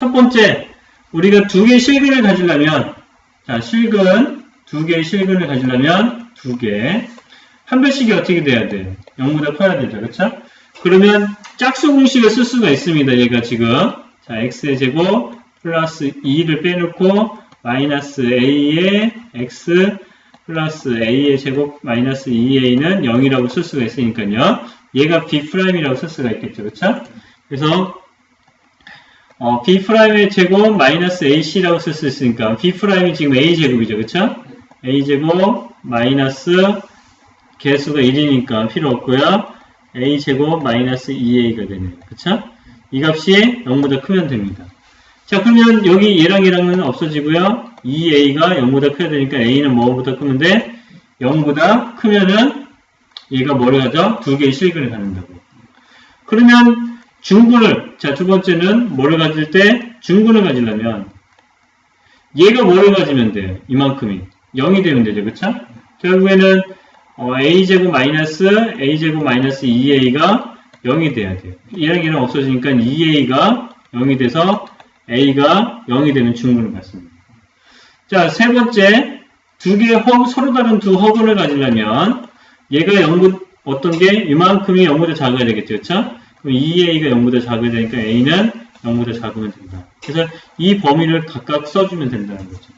첫 번째, 우리가 두 개의 실근을 가지려면, 자, 실근, 두 개의 실근을 가지려면, 두 개. 한 별씩이 어떻게 돼야 돼요? 0보다 커야 되죠. 그쵸? 그러면 짝수 공식을 쓸 수가 있습니다. 얘가 지금. 자, x의 제곱 플러스 2를 빼놓고 마이너스 a의 x 플러스 a의 제곱 마이너스 2a는 0이라고 쓸 수가 있으니까요. 얘가 b'이라고 쓸 수가 있겠죠. 그쵸? 그래서 어, b'의 제곱 마이너스 ac라고 쓸 수 있으니까 b'이 지금 a제곱이죠. 그쵸? a제곱 마이너스 개수가 1이니까 필요 없고요. a제곱 마이너스 2a가 되네요. 그쵸? 이 값이 0보다 크면 됩니다. 자, 그러면 여기 얘랑 얘랑은 없어지고요. 2a가 0보다 커야 되니까 a는 뭐보다 크면 돼? 0보다 크면은 얘가 뭐를 가져? 두 개의 실근을 갖는다고. 그러면 중근을, 자, 두 번째는 뭐를 가질 때? 중근을 가지려면 얘가 뭐를 가지면 돼요? 이만큼이. 0이 되면 되죠. 그쵸? 결국에는 어, a제곱 마이너스 a제곱 마이너스 2a가 0이 돼야 돼요. 얘랑 없어지니까 2a가 0이 돼서 a가 0이 되는 중근을 갖습니다. 자, 세 번째, 두 개의 허, 서로 다른 두 허근을 가지려면 얘가 0보, 어떤 게 이만큼이 0보다 작아야 되겠죠. 그럼 2a가 0보다 작아야 되니까 a는 0보다 작으면 된다. 그래서 이 범위를 각각 써주면 된다는 거죠.